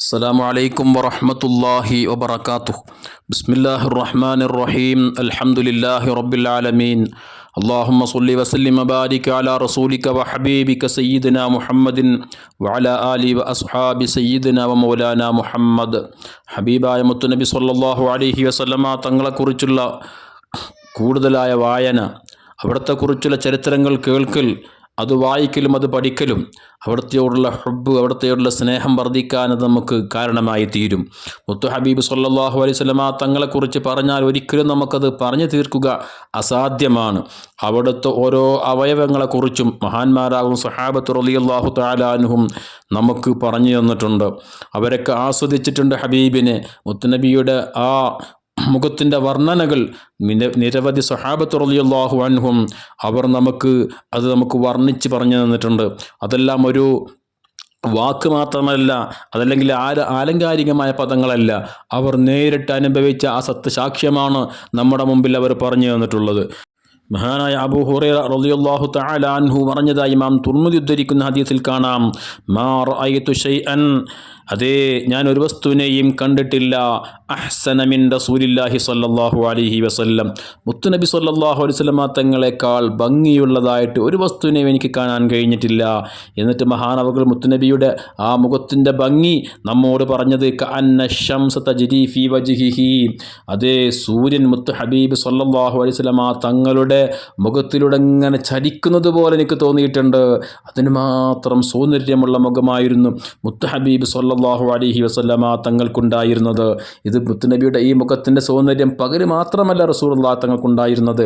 السلام عليكم ورحمة الله وبركاته بسم الله الرحمن الرحيم الحمد لله رب العالمين اللهم صل وسلم وبارك على رسولك وحبيبك سيدنا محمد وعلى آله وأصحاب سيدنا ومولانا محمد ഹബീബായ മുത്തുനബി സല്ലല്ലാഹു അലൈഹി വസല്ലമ തങ്ങളെക്കുറിച്ചുള്ള കൂടുതലായ വായന അവിടത്തെക്കുറിച്ചുള്ള ചരിത്രങ്ങൾ കേൾക്കൽ അത് വായിക്കലും അത് പഠിക്കലും അവിടത്തെയോടുള്ള ഹബ്ബ് അവിടത്തെയോടുള്ള സ്നേഹം വർദ്ധിക്കാൻ അത് നമുക്ക് കാരണമായി തീരും. മുത്തു ഹബീബ് സല്ലാഹു അലൈഹി സ്വലമ തങ്ങളെക്കുറിച്ച് പറഞ്ഞാൽ ഒരിക്കലും നമുക്കത് പറഞ്ഞു തീർക്കുക അസാധ്യമാണ്. അവിടുത്തെ ഓരോ അവയവങ്ങളെക്കുറിച്ചും മഹാന്മാരാകും സഹാബത്ത് റലിയല്ലാഹു താലാനുഹും നമുക്ക് പറഞ്ഞു തന്നിട്ടുണ്ട്. അവരൊക്കെ ആസ്വദിച്ചിട്ടുണ്ട് ഹബീബിനെ. മുത്തുനബിയുടെ ആ മുഖത്തിന്റെ വർണനകൾ നിരവധി സഹാബത്ത് റളിയല്ലാഹു അൻഹും അവർ നമുക്ക് അത് നമുക്ക് വർണിച്ച് പറഞ്ഞു തന്നിട്ടുണ്ട്. അതെല്ലാം ഒരു വാക്ക് മാത്രമല്ല അതല്ലെങ്കിൽ ആല ആലങ്കാരികമായ പദങ്ങളല്ല. അവർ നേരിട്ട് അനുഭവിച്ച ആ സത്യസാക്ഷ്യമാണ് നമ്മുടെ മുമ്പിൽ അവർ പറഞ്ഞു തന്നിട്ടുള്ളത്. മഹാനായ അബു ഹുറൈറ റളിയല്ലാഹു തആല അൻഹു പറഞ്ഞതായി ഇമാം തുർമുദി ഉദ്ധരിക്കുന്ന ഹദീസിൽ കാണാം. മാർ റഅയ്തു ഷൈഅൻ അതേ ഞാൻ ഒരു വസ്തുവിനെയും കണ്ടിട്ടില്ല. അഹ്സനമിൻ റസൂലില്ലാഹി സല്ലല്ലാഹു അലൈഹി വസല്ലം. മുത്തുനബി സല്ലല്ലാഹു അലൈഹി വസല്ലമ തങ്ങളെക്കാൾ ഭംഗിയുള്ളതായിട്ട് ഒരു വസ്തുവിനെയും എനിക്ക് കാണാൻ കഴിഞ്ഞിട്ടില്ല. എന്നിട്ട് മഹാനവകൾ മുത്തുനബിയുടെ ആ മുഖത്തിന്റെ ഭംഗി നമ്മോട് പറഞ്ഞത് അന്ന ഷംസ തജ്രി ഫീ അതേ സൂര്യൻ മുത്ത് ഹബീബ് സല്ലല്ലാഹു അലൈഹി വസല്ലമ തങ്ങളുടെ മുഖത്തിലൂടെ ഇങ്ങനെ ചലിക്കുന്നത് പോലെ എനിക്ക് തോന്നിയിട്ടുണ്ട്. അതിന് മാത്രം സൗന്ദര്യമുള്ള മുഖമായിരുന്നു മുത്തഹബീബ് സല്ല സല്ലാഹു അലഹി വസ്ലമ തങ്ങൾക്കുണ്ടായിരുന്നത്. ഇത് മുത്തുനബിയുടെ ഈ മുഖത്തിന്റെ സൗന്ദര്യം പകൽ മാത്രമല്ല റസൂർല്ലാ തങ്ങൾക്കുണ്ടായിരുന്നത്.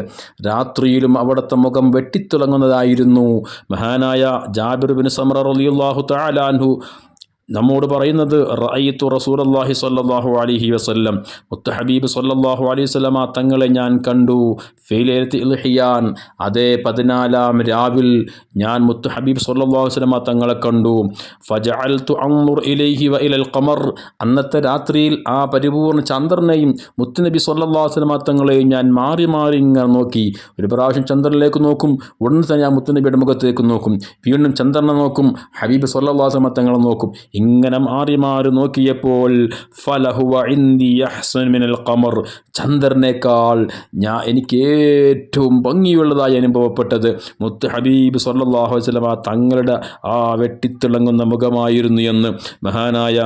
രാത്രിയിലും അവിടുത്തെ മുഖം വെട്ടിത്തിളങ്ങുന്നതായിരുന്നു. മഹാനായ ജാബിർ ബിൻ സമർ താലാൻഹു നമ്മോട് പറയുന്നത് റഅയ്ത്തു റസൂലല്ലാഹി സ്വല്ലല്ലാഹു അലൈഹി വസ്ല്ലം. മുത്ത ഹബീബ് സ്വല്ലല്ലാഹു അലൈഹി വസല്ലമ തങ്ങളെ ഞാൻ കണ്ടു. ഫെയിലേരത്തി ഇൽഹിയാൻ അതേ പതിനാലാം രാവിൽ ഞാൻ മുത്ത ഹബീബ് സ്വല്ലല്ലാഹു വസല്ലമ തങ്ങളെ കണ്ടു. ഫജഅൽതു അൻദുർ ഇലൈഹി വ ഇലൽ ഖമർ അന്നത്തെ രാത്രിയിൽ ആ പരിപൂർണ ചന്ദ്രനെയും മുത്തുനബി സ്വല്ലല്ലാഹു വസല്ലമ തങ്ങളെയും ഞാൻ മാറി മാറി ഇങ്ങനെ നോക്കി. ഒരു പ്രാവശ്യം ചന്ദ്രനിലേക്ക് നോക്കും ഉടൻ തന്നെ ഞാൻ മുത്തുനബിയുടെ മുഖത്തേക്ക് നോക്കും. വീണ്ടും ചന്ദ്രനെ നോക്കും ഹബീബ് സ്വല്ലല്ലാഹു വസല്ലമ തങ്ങളെ നോക്കും. ഇങ്ങനെ മാറി നോക്കിയപ്പോൾ മിനൽ ഖമർ ചന്ദ്രനേക്കാൾ ഞാൻ എനിക്ക് ഏറ്റവും ഭംഗിയുള്ളതായി അനുഭവപ്പെട്ടത്. മുത്ത് ഹബീബ് സല്ലാഹു വസ്ലമ തങ്ങളുടെ ആ വെട്ടിത്തിളങ്ങുന്ന മുഖമായിരുന്നു എന്ന് മഹാനായ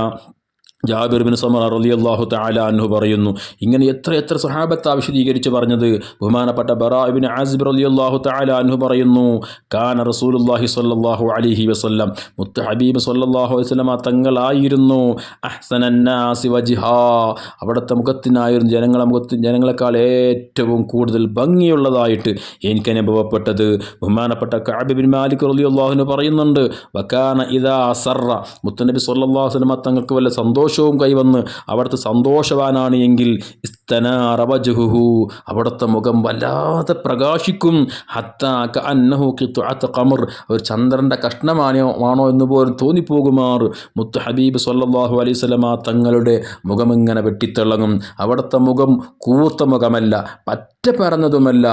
ജാബിർ ബിൻ സമർ അറലി അള്ളാഹു താല അൻഹു പറയുന്നു ഇങ്ങനെ എത്ര എത്ര സഹാബത്ത് വിശദീകരിച്ച് പറഞ്ഞത്? ബഹുമാനപ്പെട്ട ബറാബിൻ ആസിബ് അലി അള്ളാഹു താല അൻഹു പറയുന്നു കാന റസൂലുല്ലാഹി സ്വല്ലല്ലാഹു അലൈഹി വസല്ലം മുത്ത് ഹബീബ് സ്വല്ലല്ലാഹു വസ്ലമ തങ്ങളായിരുന്നു. അഹ്സനന്നാസി വജിഹാ. അവിടുത്തെ മുഖത്തിനായിരുന്നു ജനങ്ങളെ മുഖത്ത് ജനങ്ങളെക്കാൾ ഏറ്റവും കൂടുതൽ ഭംഗിയുള്ളതായിട്ട് എനിക്ക് അനുഭവപ്പെട്ടത്. ബഹുമാനപ്പെട്ട കാബിബിൻ മാലിക് അലി അള്ളാഹുവിന് പറയുന്നുണ്ട് വക്കാന ഇതാ അസറ. മുത്തനബി സ്വല്ലല്ലാഹു വസ്ലമ തങ്ങൾക്ക് വല്ല സന്തോഷം സന്തോഷവും കൈവന്ന് അവിടുത്തെ സന്തോഷവാനാണ് എങ്കിൽ ഇസ്തനാറവജുഹു അവിടുത്തെ മുഖം വല്ലാതെ പ്രകാശിക്കും. ഹത്താക്ക അന്നഹു കിത്തുഅത്ത് കമർ ഒരു ചന്ദ്രന്റെ കഷ്ണമാണോ ആണോ എന്ന് പോലും തോന്നിപ്പോകുമാർ. മുത്ത് ഹബീബ് സല്ലാഹു അലൈഹി സ്വലമ തങ്ങളുടെ മുഖമിങ്ങനെ വെട്ടിത്തിളങ്ങും. അവിടുത്തെ മുഖം കൂർത്ത മുഖമല്ല പറ്റ പറഞ്ഞതുമല്ല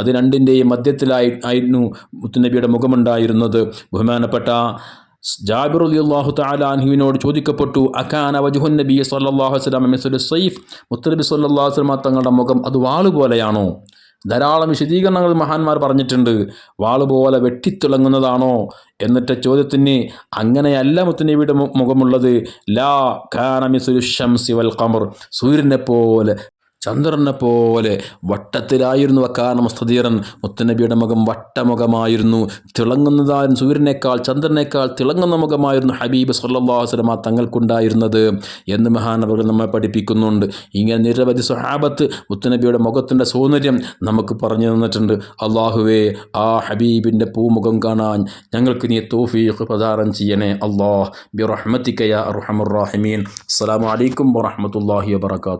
അത് രണ്ടിന്റെയും മധ്യത്തിലായി ആയിരുന്നു മുത്തുനബിയുടെ മുഖമുണ്ടായിരുന്നത്. ബഹുമാനപ്പെട്ട ജാബിർ അലി അള്ളാഹു താലാൻഹുവിനോട് ചോദിക്കപ്പെട്ടു അഖാന അവജുഹു നബി സല്ലാഹു വസ്ലാം മിസുൽ സൈഫ്? മുത്തലബി സല്ലാഹു വസ്ലമ തങ്ങളുടെ മുഖം അത് വാളുപോലെയാണോ ധാരാളം വിശദീകരണങ്ങൾ മഹാന്മാർ പറഞ്ഞിട്ടുണ്ട് വാളുപോലെ വെട്ടിത്തിളങ്ങുന്നതാണോ? എന്നിട്ട് ചോദ്യത്തിന് അങ്ങനെയല്ല മുത്തനബിയുടെ മുഖമുള്ളത്. ലാ ഖാനമിസുൽ ഷംസി വൽ ഖമർ. സൂര്യനെ പോലെ ചന്ദ്രനെ പോലെ വട്ടത്തിലായിരുന്നു അക്കാരണം മുസ്തദീറൻ മുത്തനബിയുടെ മുഖം വട്ടമുഖമായിരുന്നു. തിളങ്ങുന്നതായിരുന്നു സൂര്യനേക്കാൾ ചന്ദ്രനേക്കാൾ തിളങ്ങുന്ന മുഖമായിരുന്നു ഹബീബ് സല്ലാസ്ലമ തങ്ങൾക്കുണ്ടായിരുന്നത് എന്ന് മഹാനവകൾ നമ്മെ പഠിപ്പിക്കുന്നുണ്ട്. ഇങ്ങനെ നിരവധി സ്വഹാബത്ത് മുത്തനബിയുടെ മുഖത്തിന്റെ സൗന്ദര്യം നമുക്ക് പറഞ്ഞു തന്നിട്ടുണ്ട്. അള്ളാഹുവേ ആ ഹബീബിന്റെ പൂമുഖം കാണാൻ ഞങ്ങൾക്ക് നീ തോഫീഖ് പ്രദാനം ചെയ്യണേ. അള്ളാഹ് ബി അർഹമുറാഹിമീൻ അസ്സാം വലൈക്കും വാഹമത്തല്ലാഹി വാത്തു